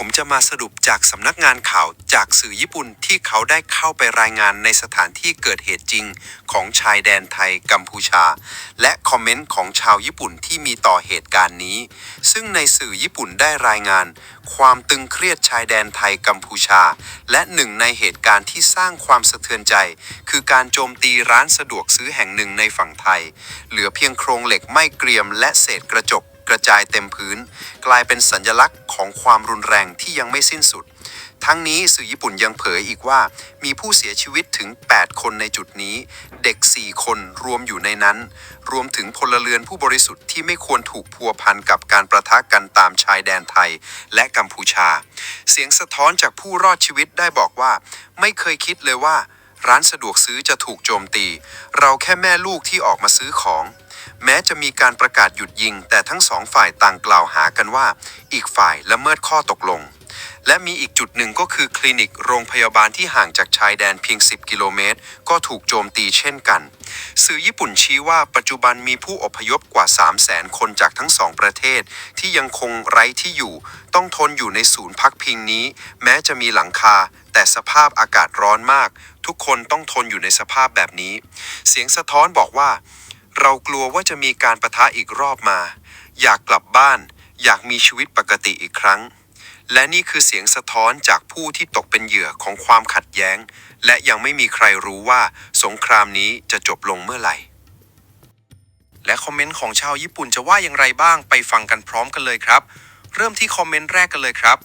ผมจะมาสรุปจากสำนักงานข่าวจากสื่อญี่ปุ่นที่เขาได้เข้าไปรายงานในสถานที่เกิดเหตุจริงของชายแดนไทยกัมพูชา และคอมเมนต์ของชาวญี่ปุ่นที่มีต่อเหตุการณ์นี้ ซึ่งในสื่อญี่ปุ่นได้รายงาน ความตึงเครียดชายแดนไทยกัมพูชา และหนึ่งในเหตุการณ์ที่สร้างความสะเทือนใจ คือการโจมตีร้านสะดวกซื้อแห่งหนึ่งในฝั่งไทย เหลือเพียงโครงเหล็กไม่เกรียมและเศษกระจก กระจายเต็มพื้น กลายเป็นสัญลักษณ์ของความรุนแรงที่ยังไม่สิ้นสุด ทั้งนี้สื่อญี่ปุ่นยังเผยอีกว่า มีผู้เสียชีวิตถึง 8 คนในจุดนี้ เด็ก 4 คนรวมอยู่ในนั้น รวมถึงพลเรือนผู้บริสุทธิ์ที่ไม่ควรถูกพัวพันกับการประทะกันตามชายแดนไทย และกัมพูชา เสียงสะท้อนจากผู้รอดชีวิตได้บอกว่า ไม่เคยคิดเลยว่า ร้านสะดวกซื้อจะถูกโจมตี เราแค่แม่ลูกที่ออกมาซื้อของ จะมีการประกาศหยุดยิง แต่ทั้งสองฝ่ายต่างกล่าวหากันว่า อีกฝ่ายละเมิดข้อตกลง และมีอีกจุดหนึ่งก็คือคลินิกโรงพยาบาลที่ห่างจากชายแดนเพียง 10 กิโลเมตร ก็ถูกโจมตีเช่นกัน สื่อญี่ปุ่นชี้ว่าปัจจุบันมีผู้อพยพกว่า 3 0 0แสนคนจากทั้งสองประเทศ ที่ยังคงไร้ที่อยู่ ต้องทนอยู่ในศูนย์พักพิงนี้ แม้จะมีหลังคา แต่สภาพอากาศร้อนมาก ทุกคนต้องทนอยู่ในสภาพแบบนี้ เสียงสะท้อนบอกว่า เรากลัวว่าจะมีการประทะอีกรอบมา อยากกลับบ้าน อยากมีชีวิตปกติอีกครั้ง และนี่คือเสียงสะท้อนจากผู้ที่ตกเป็นเหยื่อของความขัดแย้ง และยังไม่มีใครรู้ว่าสงครามนี้จะจบลงเมื่อไหร่ และคอมเมนต์ของชาวญี่ปุ่นจะว่าอย่างไรบ้างไปฟังกันพร้อมกันเลยครับ เริ่มที่คอมเมนต์แรกกันเลยครับ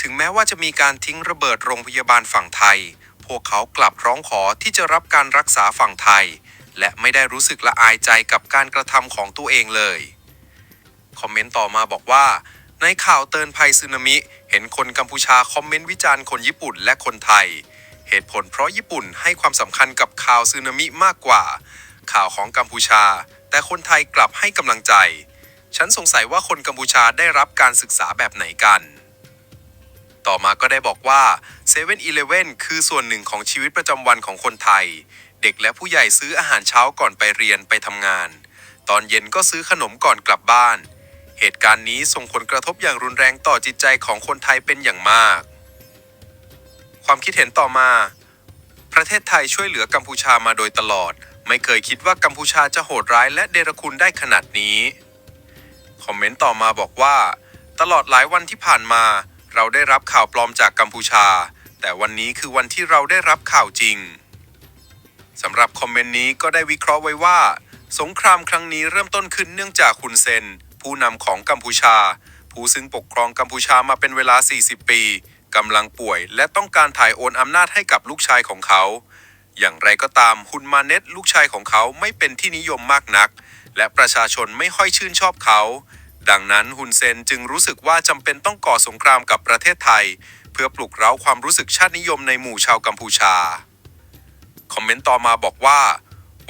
ถึงแม้ว่าจะมีการทิ้งระเบิดโรงพยาบาลฝั่งไทย พวกเขากลับร้องขอที่จะรับการรักษาฝั่งไทย และไม่ได้รู้สึกละอายใจกับการกระทำของตัวเองเลย คอมเมนต์ต่อมาบอกว่า ในข่าวเตือนภัยสึนามิ เห็นคนกัมพูชาคอมเมนต์วิจารณ์คนญี่ปุ่นและคนไทย เหตุผลเพราะญี่ปุ่นให้ความสำคัญกับข่าวสึนามิมากกว่า ข่าวของกัมพูชา แต่คนไทยกลับให้กำลังใจ ฉันสงสัยว่าคนกัมพูชาได้รับการศึกษาแบบไหนกันต่อมาก็ได้บอกว่า7 e เ e ่ e อคือส่วนหนึ่งของชีวิตประจำวันของคนไทย เด็กและผู้ใหญ่ซื้ออาหารเช้าก่อนไปเรียนไปทำงาน ตอนเย็นก็ซื้อขนมก่อนกลับบ้าน เหตุการณ์นี้ส่งผลกระทบอย่างรุนแรงต่อจิตใจของคนไทยเป็นอย่างมาก ความคิดเห็นต่อมา ประเทศไทยช่วยเหลือกัมพูชามาโดยตลอด ไม่เคยคิดว่ากัมพูชาจะโหดร้ายและเดรคุณได้ขนาดนี้ คอมเมนต์ต่อมาบอกว่า ตลอดหลายวันที่ผ่านมา เราได้รับข่าวปลอมจากกัมพูชา แต่วันนี้คือวันที่เราได้รับข่าวจริง สำหรับคอมเมนต์นี้ก็ได้วิเคราะห์ไว้ว่า สงครามครั้งนี้เริ่มต้นขึ้นเนื่องจากฮุนเซน ผู้นำของกัมพูชา ผู้ซึ่งปกครองกัมพูชามาเป็นเวลา 40 ปีกำลังป่วย และต้องการถ่ายโอนอำนาจให้กับลูกชายของเขา อย่างไรก็ตามฮุนมาเน็ตลูกชายของเขาไม่เป็นที่นิยมมากนัก และประชาชนไม่ค่อยชื่นชอบเขา ดังนั้นฮุนเซนจึงรู้สึกว่าจำเป็นต้องก่อสงครามกับประเทศไทย เพื่อปลุกเร้าความรู้สึกชาตินิยมในหมู่ชาวกัมพูชา คอมเมนต์ต่อมาบอกว่า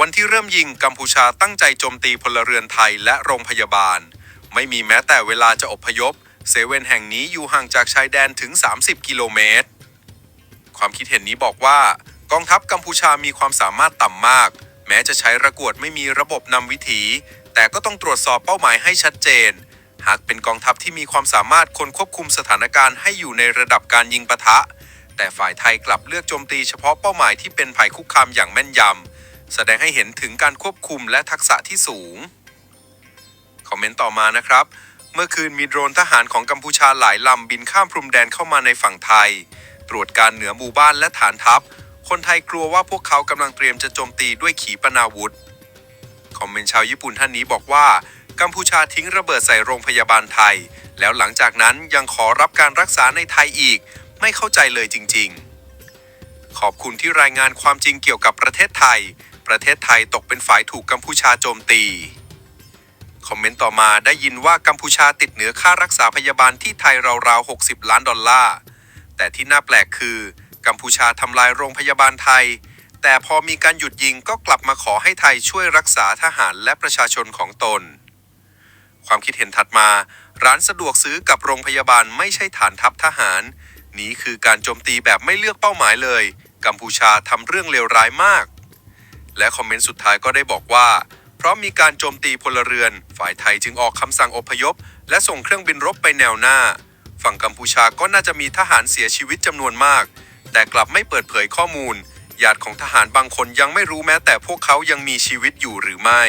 วันที่เริ่มยิงกัมพูชาตั้งใจโจมตีพลเรือนไทยและโรงพยาบาล ไม่มีแม้แต่เวลาจะอพยพเซเว่นแห่งนี้อยู่ห่างจากชายแดนถึง 30 กิโลเมตร ความคิดเห็นนี้บอกว่า กองทัพกัมพูชามีความสามารถต่ำมาก แม้จะใช้ระกวดไม่มีระบบนำวิถี แต่ก็ต้องตรวจสอบเป้าหมายให้ชัดเจน หากเป็นกองทัพที่มีความสามารถคนควบคุมสถานการณ์ให้อยู่ในระดับการยิงปะทะ แต่ฝ่ายไทยกลับเลือกโจมตีเฉพาะเป้าหมายที่เป็นภัยคุกคามอย่างแม่นยำ แสดงให้เห็นถึงการควบคุมและทักษะที่สูง คอมเมนต์ต่อมานะครับ เมื่อคืนมีโดรนทหารของกัมพูชาหลายลำบินข้ามพรมแดนเข้ามาในฝั่งไทย ตรวจการเหนือหมู่บ้านและฐานทัพ คนไทยกลัวว่าพวกเขากำลังเตรียมจะโจมตีด้วยขีปนาวุธ คอมเมนต์ชาวญี่ปุ่นท่านนี้บอกว่ากัมพูชาทิ้งระเบิดใส่โรงพยาบาลไทย แล้วหลังจากนั้นยังขอรับการรักษาในไทยอีก ไม่เข้าใจเลยจริง ๆ ขอบคุณที่รายงานความจริงเกี่ยวกับประเทศไทย ประเทศไทยตกเป็นฝ่ายถูกกัมพูชาโจมตี คอมเมนต์ต่อมาได้ยินว่ากัมพูชาติดเหนือค่ารักษาพยาบาลที่ไทยราวๆ 60 ล้านดอลลาร์ แต่ที่น่าแปลกคือ กัมพูชาทำลายโรงพยาบาลไทย แต่พอมีการหยุดยิงก็กลับมาขอให้ไทยช่วยรักษาทหารและประชาชนของตน ความคิดเห็นถัดมา ร้านสะดวกซื้อกับโรงพยาบาลไม่ใช่ฐานทัพทหาร นี้คือการโจมตีแบบไม่เลือกเป้าหมายเลย กัมพูชาทำเรื่องเลวร้ายมาก และคอมเมนต์สุดท้ายก็ได้บอกว่า เพราะมีการโจมตีพลเรือน ฝ่ายไทยจึงออกคำสั่งอพยพ และส่งเครื่องบินรบไปแนวหน้าฝฝั่งกัมพูชาก็น่าจะมีทหารเสียชีวิตจำนวนมาก แต่กลับไม่เปิดเผยข้อมูลญาติของทหารบางคนยังไม่รู้แม้แต่พวกเขายังมีชีวิตอยู่หรือไม่